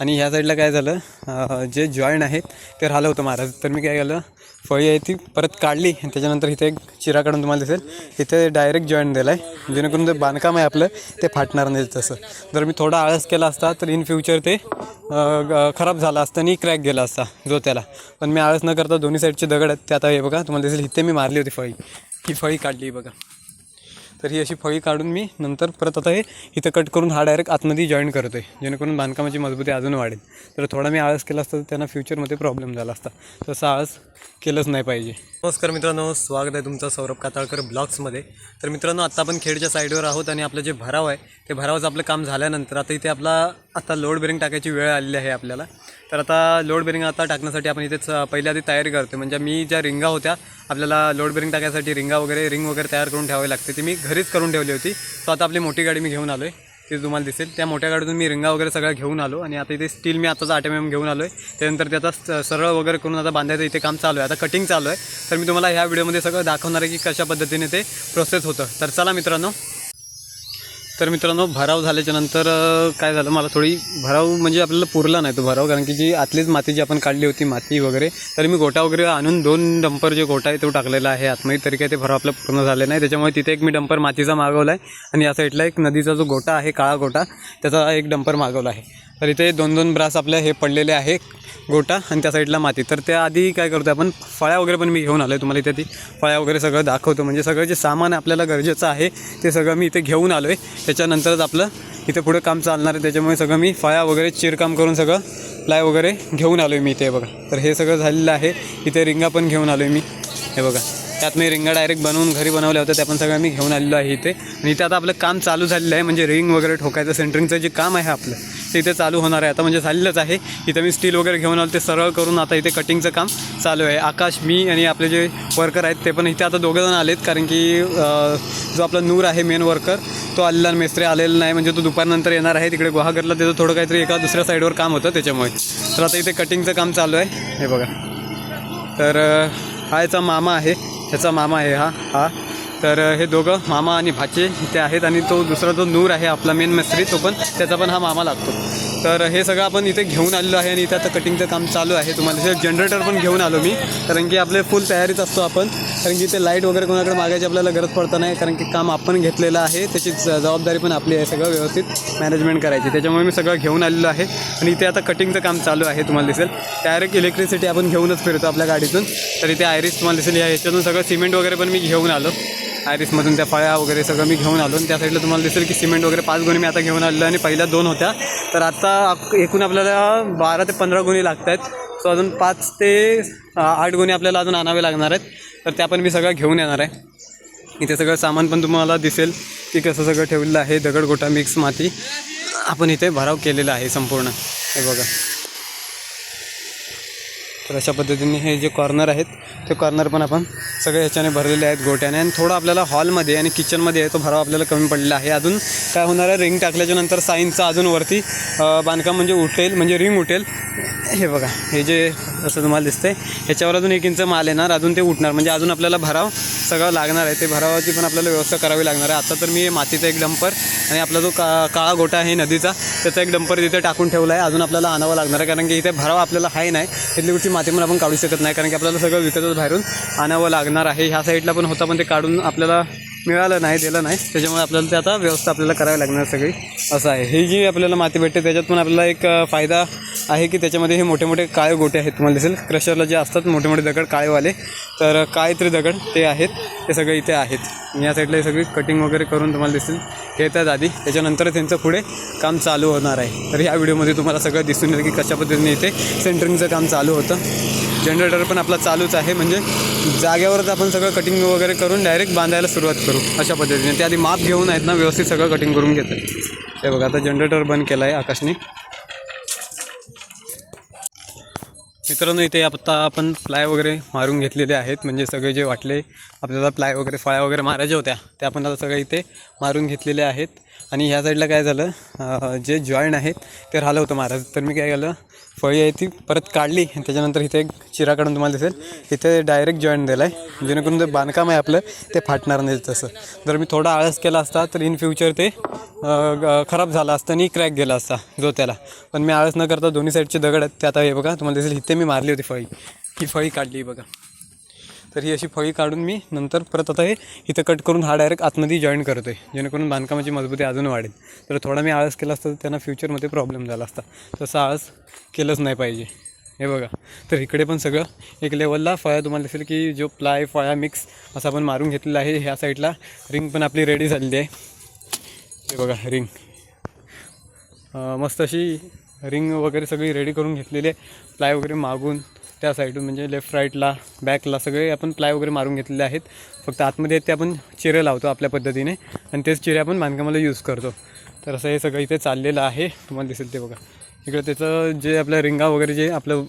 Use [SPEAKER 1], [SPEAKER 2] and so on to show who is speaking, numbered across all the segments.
[SPEAKER 1] आणि ह्या साईडला काय झालं जे जॉईंट आहेत ते राहिलं होतं महाराज. तर मी काय केलं फळी आहे ती परत काढली आणि त्याच्यानंतर इथे एक चिरा काढून तुम्हाला दिसेल. इथे डायरेक्ट जॉईंट दिला आहे जेणेकरून जे बांधकाम आहे आपलं ते फाटणार नाही तसं. जर मी थोडा आळस केला असता तर इन फ्युचर ते ग- खराब झाला असता आणि क्रॅक गेला असता जो त्याला पण मी आळस न करता दोन्ही साईडचे दगड आहेत ते आता हे बघा तुम्हाला दिसेल. इथे मी मारली होती फळी. ही फळी काढली बघा. तर ही अशी फळी काढून मी नंतर परत आता हे इथं कट करून हा डायरेक्ट आतमध्ये जॉईन करतो आहे जेणेकरून बांधकामाची मजबूती अजून वाढेल. तर थोडा मी आळस केला असता तर त्यांना फ्युचरमध्ये प्रॉब्लेम झाला असता. तसं आळस केलंच नाही पाहिजे. नमस्कार मित्रांनो स्वागत आहे तुमचं सौरभ काताळकर ब्लॉग्समध्ये. तर मित्रांनो आत्ता आपण खेडच्या साईडवर आहोत आणि आपलं जे भराव आहे ते भरावाचं आपलं काम झाल्यानंतर आता इथे आपला आता लोड बेरिंग टाकायची वेळ आलेली आहे आपल्याला. तर आता लोड बेरिंग आता टाकण्यासाठी आपण इथेच पहिल्या आधी तयारी करतो म्हणजे मी ज्या रिंगा होत्या आपल्याला लोड बेरिंग टाकायसाठी रिंगा वगैरे रिंग वगैरे तयार करून ठेवावी लागते. ती मी घरीच करून ठेवली होती. तो आता आपली मोठी गाडी मी घेऊन आलो आहे ती तुम्हाला दिसेल. त्या मोठ्या गाडीतून मी रिंगा वगैरे सगळ्या घेऊन आलो आणि आता इथे स्टील मी आताच आठ एम एम घेऊन आलो आहे त्यानंतर ते आता स- सरळ वगैरे करून आता बांधायचं इथे काम चालू आहे. आता कटिंग चालू आहे. तर मी तुम्हाला ह्या व्हिडिओमध्ये सगळं दाखवणार आहे की कशा पद्धतीने ते प्रोसेस होतं. तर चला मित्रांनो तर मित्रांनो भराव झाल्याच्यानंतर काय झालं मला थोडी भराव म्हणजे आपल्याला पुरला नाही तो भराव कारण की जी आतलीच माती जी आपण काढली होती माती वगैरे तर मी गोटा वगैरे आणून दोन डंपर जे गोटा आहे तो टाकलेला आहे आतमध्ये तरी काय ते भराव आपलं पूर्ण झालं नाही. त्याच्यामुळे तिथे एक मी डंपर मातीचा मागवला आहे आणि या साईडला एक नदीचा जो गोटा आहे काळा गोटा त्याचा एक डंपर मागवला आहे. तर इथे दोन दोन ब्रास आपल्या हे पडलेले आहे गोटा आणि त्या साईडला माती. तर त्या आधी काय करतो आपण फळ्या वगैरे पण मी घेऊन आलो आहे तुम्हाला इथे ती फळ्या वगैरे सगळं दाखवतो. म्हणजे सगळं जे सामान आपल्याला गरजेचं आहे ते सगळं मी इथे घेऊन आलो आहे त्याच्यानंतरच आपलं इथे पुढं काम चालणार आहे. त्याच्यामुळे सगळं मी फळ्या वगैरे चिरकाम करून सगळं प्लाय वगैरे घेऊन आलो आहे मी इथे बघा. तर हे सगळं झालेलं आहे. इथे रिंगा पण घेऊन आलो आहे मी. हे बघा. त्यात मी रिंगा डायरेक्ट बनवून घरी बनवल्या होत्या त्या पण सगळ्या मी घेऊन आलेलो आहे इथे. आणि इथे आता आपलं काम चालू झालेलं आहे म्हणजे रिंग वगैरे ठोकायचं सेंटरिंगचं जे काम आहे आपलं ते इथे चालू होणार आहे. आता म्हणजे झालेलंच आहे. इथं मी स्टील वगैरे घेऊन आलो ते सरळ करून आता इथे कटिंगचं काम चालू आहे. आकाश मी आणि आपले जे वर्कर आहेत ते पण इथे आता दोघंजण आलेत कारण की जो आपला नूर आहे मेन वर्कर तो आलेला मेस्त्री आलेला नाही म्हणजे तो दुपारनंतर येणार आहे तिकडे गुहागरला त्याचं थोडं काहीतरी एका दुसऱ्या साईडवर काम होतं त्याच्यामुळे. तर आता इथे कटिंगचं काम चालू आहे. हे बघा. तर हा याचा मामा आहे. ह्याचा मामा आहे हा हा. तर हे दोघं मामा आणि भाचे इथे आहेत आणि तो दुसरा जो नूर आहे आपला मेन मिस्त्री तो पण त्याचा पण हा मामा लागतो. तर हे सगळं आपण इथे घेऊन आलेलो आहे आणि इथे आता कटिंगचं काम चालू आहे. तुम्हाला दिसेल जनरेटर पण घेऊन आलो मी कारण की आपले फुल तयारीत असतो आपण. कारण की इथे लाइट वगैरे कोणाकडे मागायची आपल्याला गरज पडत नाही कारण की काम आपण घेतलेलं आहे. त्याची ज- जबाबदारी पण आपली आहे सगळं व्यवस्थित मॅनेजमेंट करायची. त्याच्यामुळे मी सगळं घेऊन आलेलो आहे. आणि इथे आता कटिंगचं काम चालू आहे तुम्हाला दिसेल. डायरेक्ट इलेक्ट्रिसिटी आपण घेऊनच फिरतो आपल्या गाडीतून. तर इथे आयरिस तुम्हाला दिसेल. या ह्याच्यातून सगळं सिमेंट वगैरे पण मी घेऊन आलो. आयरिसमधून त्या फळ्या वगैरे सगळं मी घेऊन आलो. आणि त्या साईडला तुम्हाला दिसेल की सिमेंट वगैरे पाच गुणी मी आता घेऊन आलेलो आणि पहिल्या दोन होत्या. तर आता एकूण आपल्याला बारा ते पंधरा गुणी लागत आहेत सो अजून पाच ते आठ गुणी आपल्याला अजून आणावे लागणार आहेत. तर त्या पण मी सगळं घेऊन येणार आहे. इथे सगळं सामान पण तुम्हाला दिसेल की कसं सगळं ठेवलेलं आहे. दगडगोटा मिक्स माती आपण इथे भराव केलेला आहे संपूर्ण. हे बघा. तर अशा पद्धतीने हे जे कॉर्नर आहेत ते कॉर्नर पण आपण सगळे ह्याच्याने भरलेले आहेत गोट्याने. आणि थोडं आपल्याला हॉलमध्ये आणि किचनमध्ये आहे तो भराव आपल्याला कमी पडलेला आहे. अजून काय होणार आहे रिंग टाकल्याच्या नंतर साईनचा अजून वरती बांधकाम म्हणजे उठेल म्हणजे रिंग उठेल. हे बघा हे जे असं तुम्हाला दिसतंय ह्याच्यावर अजून एक इंच माल येणार अजून ते उठणार म्हणजे अजून आपल्याला भराव सगळं लागणार आहे. ते भरावाची पण आपल्याला व्यवस्था करावी लागणार आहे. आता तर मी मातीचा एक डंपर आणि आपला जो का काळा गोटा आहे नदीचा त्याचा एक डंपर तिथे टाकून ठेवला आहे. अजून आपल्याला आणावं लागणार आहे कारण की इथे भराव आपल्याला हाय नाही. तिथली कुठची माती पण आपण काढू शकत नाही कारण की आपल्याला सगळं विकतच बाहेरून आणावं लागणार आहे. ह्या साईडला पण होता पण ते काढून आपल्याला मिळालं नाही दिलं नाही. त्याच्यामुळे आपल्याला ते आता व्यवस्था आपल्याला करावी लागणार सगळी. असं आहे. ही जी आपल्याला माती भेटते त्याच्यात पण आपल्याला एक फायदा आहे की त्याच्यामध्ये हे मोठे मोठे काळे गोटे आहेत तुम्हाला दिसेल. क्रशरला जे असतात मोठे मोठे दगड काळेवाले. तर काळे तरी दगड ते आहेत. ते सगळे इथे आहेत. या साईडला हे सगळी कटिंग वगैरे करून तुम्हाला दिसेल. घेतात आधी. त्याच्यानंतर त्यांचं पुढे काम चालू होणार आहे. तर या व्हिडिओमध्ये तुम्हाला सगळं दिसून येईल की कशा पद्धतीने इथे सेंटरिंगचं काम चालू होतं. जनरेटर पण आपला चालूच आहे. म्हणजे जाग्यावरच आपण सगळं कटिंग वगैरे करून डायरेक्ट बांधायला सुरुवात करू अशा पद्धतीने. ते आधी माप घेऊन आहेत ना व्यवस्थित सगळं कटिंग करून घेतात. हे बघा आता जनरेटर बंद केलं आहे आकाशने. मित्रांनो इथे आत्ता आपण प्लाय वगैरे मारून घेतलेले आहेत. म्हणजे सगळे जे वाटले आपल्याला प्लाय वगैरे फळ्या वगैरे मारायच्या होत्या त्या आपण आता सगळ्या इथे मारून घेतलेल्या आहेत. आणि ह्या साईडला काय झालं जे जॉईंट आहेत ते राहिलं होतं महाराज. तर मी काय केलं फळी आहे ती परत काढली आणि त्याच्यानंतर इथे एक चिरा काढून तुम्हाला दिसेल. इथे डायरेक्ट जॉईंट दिला आहे जेणेकरून जे बांधकाम आहे आपलं ते फाटणार नाही तसं. जर मी थोडा आळस केला असता तर इन फ्युचर ते खराब झाला असता आणि क्रॅक गेला असता जो त्याला पण मी आळस न करता दोन्ही साईडचे दगड आहेत ते आता हे बघा तुम्हाला दिसेल इथे मी मारली होती फळी. ही फळी काढली बघा. तर ही अशी फळी काढून मी नंतर परत आता हे इथं कट करून हा डायरेक्ट आतमध्ये जॉईन करतो आहे जेणेकरून बांधकामाची मजबूती अजून वाढेल. तर थोडा मी आळस केला असता तर त्यांना फ्युचरमध्ये प्रॉब्लेम झाला असता. तसा आळस केलंच नाही पाहिजे. हे बघा. तर इकडे पण सगळं एक लेवलला फळ्या तुम्हाला दिसेल की जो प्लाय फळ्या मिक्स असं आपण मारून घेतलेला आहे. ह्या साईडला रिंग पण आपली रेडी झालेली आहे. हे बघा रिंग मस्त अशी रिंग वगैरे सगळी रेडी करून घेतलेली आहे. प्लाय वगैरे मागून त्या साईडून म्हणजे लेफ्ट राईटला बॅकला सगळे आपण प्लाय वगैरे मारून घेतलेले आहेत. फक्त आतमध्ये ते आपण चिरे लावतो आपल्या पद्धतीने आणि तेच चिरे आपण बांधकामाला यूज करतो. तर असं हे सगळं इथे चाललेलं आहे. तुम्हाला दिसेल ते बघा. इकडं त्याचं जे आपल्या रिंगा वगैरे जे आपलं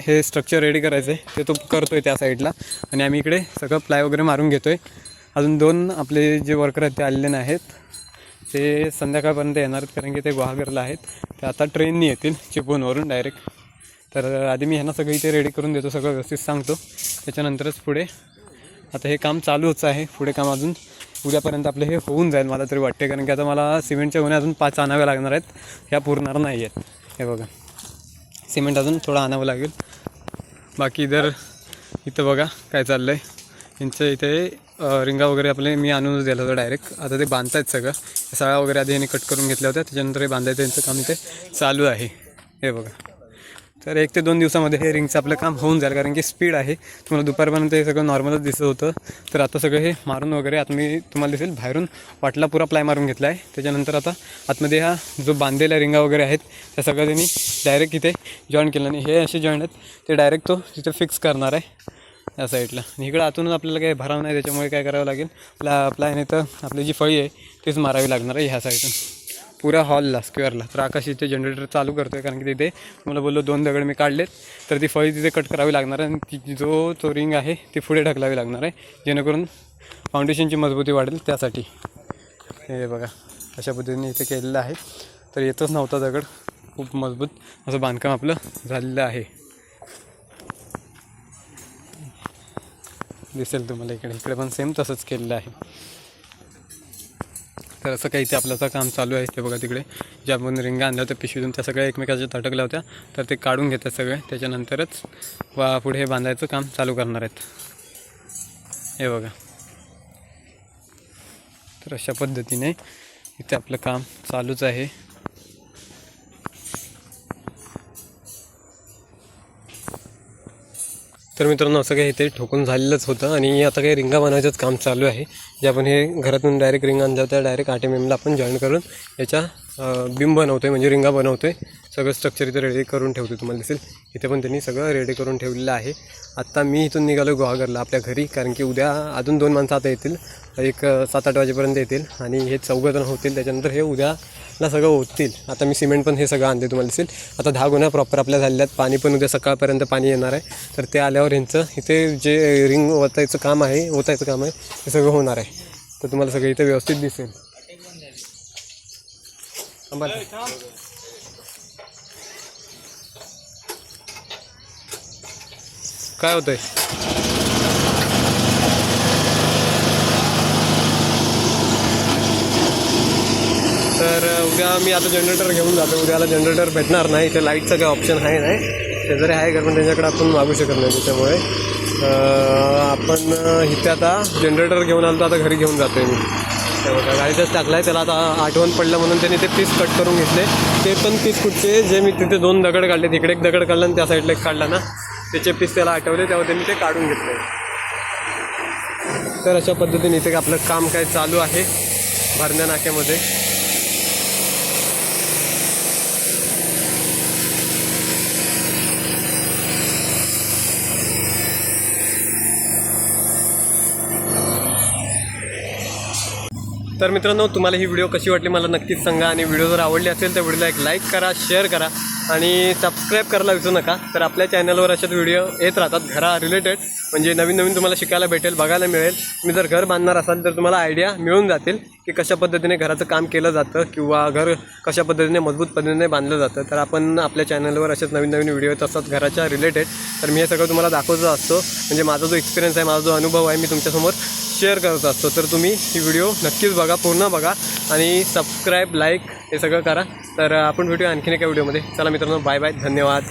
[SPEAKER 1] हे स्ट्रक्चर रेडी करायचं आहे ते तो करतो आहे त्या साईडला आणि आम्ही इकडे सगळं प्लाय वगैरे मारून घेतो आहे अजून दोन आपले जे वर्कर आहेत ते आलेले नाही आहेत ते संध्याकाळपर्यंत येणार आहेत कारण की ते गुहागरला आहेत. ते आता ट्रेननी येतील चिपळूणवरून डायरेक्ट तर आधी मी ह्यांना सगळं इथे रेडी करून देतो सगळं व्यवस्थित सांगतो. त्याच्यानंतरच पुढे आता हे काम चालूच आहे. पुढे काम अजून उद्यापर्यंत आपलं हे होऊन जाईल मला तरी वाटते कारण की आता मला सिमेंटच्या गोण्या अजून पाच आणाव्या लागणार आहेत. ह्या पुरणार नाही आहेत. हे बघा. सिमेंट अजून थोडं आणावं लागेल. बाकी इधर इथं बघा काय चाललं आहे यांचं इथे रिंगा वगैरे आपले मी आणूनच दिलं होतं डायरेक्ट आता ते बांधतायत सगळं. सळा वगैरे आधी यांनी कट करून घेतल्या होत्या. त्याच्यानंतर हे बांधायचं यांचं काम इथे चालू आहे. हे बघा. तर एक ते दोन दिवसामध्ये हे रिंगचं आपलं काम होऊन जाईल कारण की स्पीड आहे. तुम्हाला दुपारपर्यंत हे सगळं नॉर्मलच दिसत होतं. तर आता सगळं हे मारून वगैरे आतमध्ये तुम्हाला दिसेल बाहेरून वाटला पुरा प्लाय मारून घेतला आहे त्याच्यानंतर आता आतमध्ये हा जो बांधलेल्या रिंगा वगैरे आहेत त्या सगळं त्यांनी डायरेक्ट इथे जॉईन केलं. आणि हे असे जॉईंट आहेत ते डायरेक्ट तो तिथे फिक्स करणार आहे या साईडला आणि इकडं आतूनच आपल्याला काही भराव नाही त्याच्यामुळे काय करावं लागेल? आपला प्लाय नाही तर आपली जी फळी आहे तीच मारावी लागणार आहे ह्या साईडून पुऱ्या हॉलला स्क्वेअरला तर आकाश इथे जनरेटर चालू करतो आहे कारण की तिथे मला बोललो दोन दगड मी काढलेत. तर ती फळी तिथे कट करावी लागणार आहे आणि ती जो तो रिंग आहे ती पुढे ढकलावी लागणार आहे जेणेकरून फाउंडेशनची मजबूती वाढेल त्यासाठी. हे बघा अशा पद्धतीने इथे केलेलं आहे. तर येतच नव्हता दगड. खूप मजबूत असं बांधकाम आपलं झालेलं आहे. दिसेल तुम्हाला इकडे. इकडे पण सेम तसंच केलेलं आहे. तर असं काही ते आपलं काम चालू आहे ते बघा तिकडे. ज्या आपण रिंगा आणल्या होत्या पिशवीतून त्या सगळ्या एकमेकाच्या तटकल्या होत्या. तर ते काढून घेतात सगळे. त्याच्यानंतरच वा पुढे हे बांधायचं काम चालू करणार आहेत. हे बघा. तर अशा पद्धतीने इथे आपलं काम चालूच आहे. तर मित्रांनो असं काही इथे ठोकून झालेलंच होतं आणि आता काही रिंगा बनवायचंच काम चालू आहे. जे आपण हे घरातून डायरेक्ट रिंग आणल्या होत्या डायरेक्ट आटे मेमला एमला आपण जॉईन करून याच्या बिम बिंब बनवतो आहे म्हणजे रिंगा बनवतो आहे सगळं स्ट्रक्चर इथे रेडी करून ठेवतो तुम्हाला दिसेल. इथे पण त्यांनी सगळं रेडी करून ठेवलेलं आहे. आत्ता मी इथून निघालो गुहागरला आपल्या घरी कारण की उद्या अजून दोन माणसं आता येतील. एक सात आठ वाजेपर्यंत येतील आणि हे चौघजण होतील. त्याच्यानंतर हे उद्याला सगळं होतील आता मी सिमेंट पण हे सगळं आणते तुम्हाला दिसेल. आता दहा गुन्हा प्रॉपर आपल्या झालेल्या आहेत पाणी पण उद्या सकाळपर्यंत पाणी येणार आहे. तर ते आल्यावर ह्यांचं इथे जे रिंग ओतायचं काम आहे ओतायचं काम आहे ते सगळं होणार आहे. तर तुम्हाला सगळं इथे व्यवस्थित दिसेल. काय होतं आहे तर उद्या मी आता जनरेटर घेऊन जातो. उद्याला जनरेटर भेटणार नाही. इथे लाईटचं काही ऑप्शन आहे नाही. शेजारी आहे का पण त्यांच्याकडे आपण मागू शकत नाही त्याच्यामुळे. आपण इथे आता जनरेटर घेऊन आलो तर आता घरी घेऊन जातो मी. ते बघा गाडीतच त्याला आता आठवण पडलं म्हणून त्यांनी ते पीस कट करून घेतले. ते पण पीस कुठचे जे मी तिथे दोन दगड काढले. तिकडे एक दगड काढला आणि त्या साईडला एक काढला ना. त्याचे पीस त्याला आठवले. तेव्हा त्यांनी ते काढून घेतले. तर अशा पद्धतीने इथे आपलं काम काय चालू आहे. भरण्या नाक्यामध्ये. तर मित्रांनो तुम्हाला ही व्हिडिओ कशी वाटली मला नक्कीच सांगा. आणि व्हिडिओ जर आवडली असेल तर व्हिडिओला एक लाईक करा शेअर करा. आणि सबस्क्राईब करायला विसरू नका. तर आपल्या चॅनलवर अशाच व्हिडिओ येत राहतात घरा रिलेटेड म्हणजे नवीन नवीन तुम्हाला शिकायला भेटेल बघायला मिळेल. तुम्ही जर घर बांधणार असाल तर तुम्हाला आयडिया मिळून जातील की कशा पद्धतीने घराचं काम केलं जातं किंवा घर कशा पद्धतीने मजबूत पद्धतीने बांधलं जातं. तर आपण आपल्या चॅनलवर असेच नवीन नवीन व्हिडिओ येत असतात घराच्या रिलेटेड तर मी हे सगळं तुम्हाला दाखवत असतो. म्हणजे माझा जो एक्सपिरियन्स आहे माझा जो अनुभव आहे मी तुमच्यासमोर शेअर करत असतो तर तुम्ही ही व्हिडिओ नक्कीच बघा पूर्ण बघा आणि सबस्क्राईब लाईक हे सगळं करा. तर आपण भेटूया आणखीन एका व्हिडिओमध्ये चला मित्रांनो बाय बाय धन्यवाद.